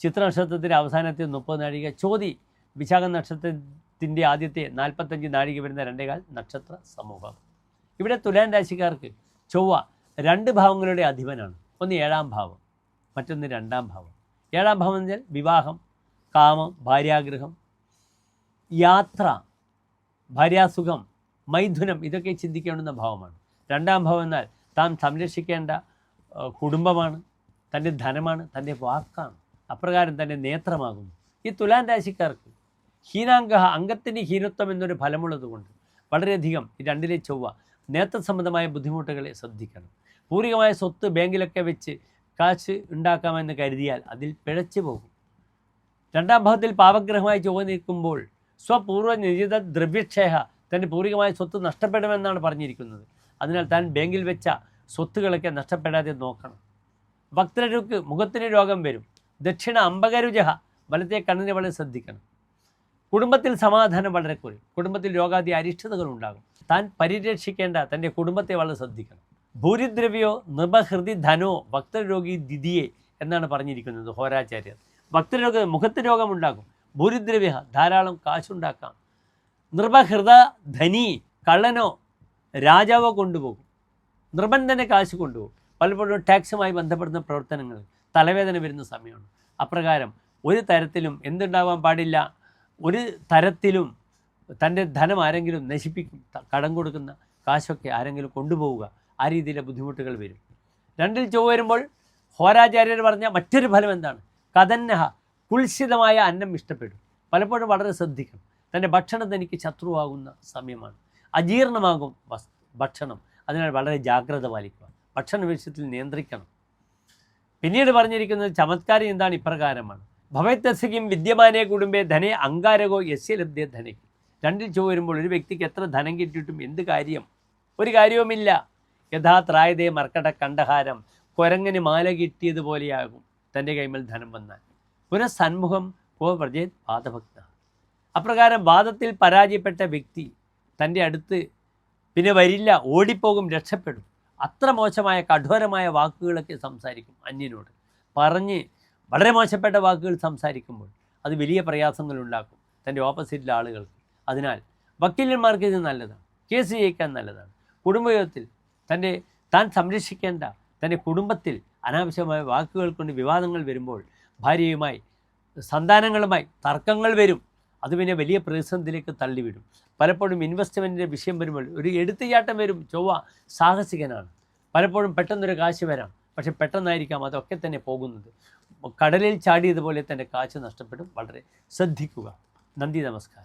ചിത്ര നക്ഷത്രത്തിന്റെ അവസാനത്തെ മുപ്പത് നാഴിക ചോതി വിശാഖ നക്ഷത്രത്തിന്റെ ആദ്യത്തെ നാൽപ്പത്തഞ്ച് നാഴിക വരുന്ന രണ്ടേകാൽ നക്ഷത്ര സമൂഹം. ഇവിടെ തുലാൻ രാശിക്കാർക്ക് ചൊവ്വ രണ്ട് ഭാവങ്ങളുടെ അധിപനാണ്. ഒന്ന് ഏഴാം ഭാവം മറ്റൊന്ന് രണ്ടാം ഭാവം. ഏഴാം ഭാവം എന്ന് വെച്ചാൽ വിവാഹം കാമം ഭാര്യാഗ്രഹം യാത്ര ഭാര്യാസുഖം മൈഥുനം ഇതൊക്കെ ചിന്തിക്കേണ്ടുന്ന ഭാവമാണ്. രണ്ടാം ഭാവം എന്നാൽ താൻ സംരക്ഷിക്കേണ്ട കുടുംബമാണ് തന്റെ ധനമാണ് തന്റെ വാക്കാണ്. അപ്രകാരം തന്നെ നേത്രമാകുന്നു. ഈ തുലാൻ രാശിക്കാർക്ക് ഹീനാംഗ അംഗത്തിന് ഹീനത്വം എന്നൊരു ഫലമുള്ളതുകൊണ്ട് വളരെയധികം ഈ രണ്ടിലെ ചൊവ്വ നേത്ര സംബന്ധമായ ബുദ്ധിമുട്ടുകളെ ശ്രദ്ധിക്കണം. പൂർവികമായ സ്വത്ത് ബാങ്കിലൊക്കെ വെച്ച് കാശ് ഉണ്ടാക്കാമെന്ന് കരുതിയാൽ അതിൽ പിഴച്ചു പോകും. രണ്ടാം ഭാഗത്തിൽ പാപഗ്രഹമായി ചൊവ്വ നിൽക്കുമ്പോൾ സ്വപൂർവ നിജിത ദ്രവ്യക്ഷേഹ തന്റെ പൂർവികമായ സ്വത്ത് നഷ്ടപ്പെടുമെന്നാണ് പറഞ്ഞിരിക്കുന്നത്. അതിനാൽ താൻ ബാങ്കിൽ വെച്ച സ്വത്തുകളൊക്കെ നഷ്ടപ്പെടാതെ നോക്കണം. ഭക്തർക്ക് മുഖത്തിന് രോഗം വരും. ദക്ഷിണ അമ്പകരുജഹ വലത്തെ കണ്ണിനെ വളരെ ശ്രദ്ധിക്കണം. കുടുംബത്തിൽ സമാധാനം വളരെ കുറയും. കുടുംബത്തിൽ രോഗാദി അരിഷ്ടതകൾ ഉണ്ടാകും. താൻ പരിരക്ഷിക്കേണ്ട തന്റെ കുടുംബത്തെ വളരെ ശ്രദ്ധിക്കണം. ഭൂരിദ്രവ്യോ നൃപഹൃതി ധനോ ഭക്തരോഗി ദിദിയെ എന്നാണ് പറഞ്ഞിരിക്കുന്നത് ഹോരാചാര്യർ. ഭക്തരോഗ മുഖത്ത് രോഗമുണ്ടാകും ഭൂരിദ്രവ്യ ധാരാളം കാശുണ്ടാക്കാം. നൃപഹൃത ധനി കള്ളനോ രാജാവോ കൊണ്ടുപോകും. തന്നെ കാശ് കൊണ്ടുപോകും. പലപ്പോഴും ടാക്സുമായി ബന്ധപ്പെടുന്ന പ്രവർത്തനങ്ങൾ തലവേദന വരുന്ന സമയമാണ്. അപ്രകാരം ഒരു തരത്തിലും എന്തുണ്ടാവാൻ പാടില്ല. ഒരു തരത്തിലും തന്റെ ധനം ആരെങ്കിലും നശിപ്പിക്കും കടം കൊടുക്കുന്ന കാശൊക്കെ ആരെങ്കിലും കൊണ്ടുപോവുക ആ രീതിയിലെ ബുദ്ധിമുട്ടുകൾ വരും. രണ്ടിൽ ചൊവ്വ വരുമ്പോൾ ഹോരാചാര്യർ പറഞ്ഞ മറ്റൊരു ഫലം എന്താണ്? കഥന്നഹ കുൽസിതമായ അന്നം ഇഷ്ടപ്പെടും. പലപ്പോഴും വളരെ ശ്രദ്ധിക്കണം. തന്റെ ഭക്ഷണം തനിക്ക് ശത്രുവാകുന്ന സമയമാണ്. അജീർണമാകും ഭക്ഷണം. അതിനാൽ വളരെ ജാഗ്രത പാലിക്കുക. ഭക്ഷണ വിഷയത്തിൽ നിയന്ത്രിക്കണം. പിന്നീട് പറഞ്ഞിരിക്കുന്നത് ചമത്കാരം എന്താണ് ഇപ്രകാരമാണ്? ഭവത്യസ്യക്കും വിദ്യമാനെ കുടുംബേ ധനേ അങ്കാരകോ യസ്യ ലബ്ധേ ധനയ്ക്ക് രണ്ടിൽ ചോ വരുമ്പോൾ ഒരു വ്യക്തിക്ക് എത്ര ധനം കിട്ടിയിട്ടും എന്ത് കാര്യം? ഒരു കാര്യവുമില്ല. യഥാത്രായതേ മർക്കട കണ്ടഹാരം. കുരങ്ങന് മാല കിട്ടിയതുപോലെയാകും തന്റെ കൈമൽ ധനം വന്നാൽ. പുനഃസന്മുഖം കോ വ്രജേത് വാദഭക്ത. അപ്രകാരം വാദത്തിൽ പരാജയപ്പെട്ട വ്യക്തി തന്റെ അടുത്ത് പിന്നെ വരില്ല ഓടിപ്പോകും രക്ഷപ്പെടും. അത്ര മോശമായ കഠോരമായ വാക്കുകളൊക്കെ സംസാരിക്കും അന്യനോട്. പറഞ്ഞ് വളരെ മോശപ്പെട്ട വാക്കുകൾ സംസാരിക്കുമ്പോൾ അത് വലിയ പ്രയാസങ്ങൾ ഉണ്ടാക്കും തന്റെ ഓപ്പോസിറ്റിലെ ആളുകൾക്ക്. അതിനാൽ വക്കീലന്മാർക്ക് ഇത് നല്ലതാണ് കേസ് ജയിക്കാൻ നല്ലതാണ്. കുടുംബയോഗത്തിൽ തന്റെ താൻ സംരക്ഷിക്കേണ്ട തന്റെ കുടുംബത്തിൽ അനാവശ്യമായ വാക്കുകൾ കൊണ്ട് വിവാദങ്ങൾ വരുമ്പോൾ ഭാര്യയുമായി സന്താനങ്ങളുമായി തർക്കങ്ങൾ വരും. അത് പിന്നെ വലിയ പ്രതിസന്ധിയിലേക്ക് തള്ളിവിടും. പലപ്പോഴും ഇൻവെസ്റ്റ്മെന്റിന്റെ വിഷയം വരുമ്പോൾ ഒരു എടുത്തുചാട്ടം വരും. ചൊവ്വ സാഹസികനാണ്. പലപ്പോഴും പെട്ടെന്നൊരു കാശ് വരാം. പക്ഷെ പെട്ടെന്നായിരിക്കാം അതൊക്കെ തന്നെ പോകുന്നത്. കടലിൽ ചാടിയതുപോലെ തന്നെ കാശ് നഷ്ടപ്പെടും. വളരെ ശ്രദ്ധിക്കുക. നന്ദി നമസ്കാരം.